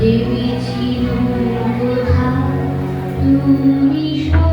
ভেবেছি তুমি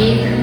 एक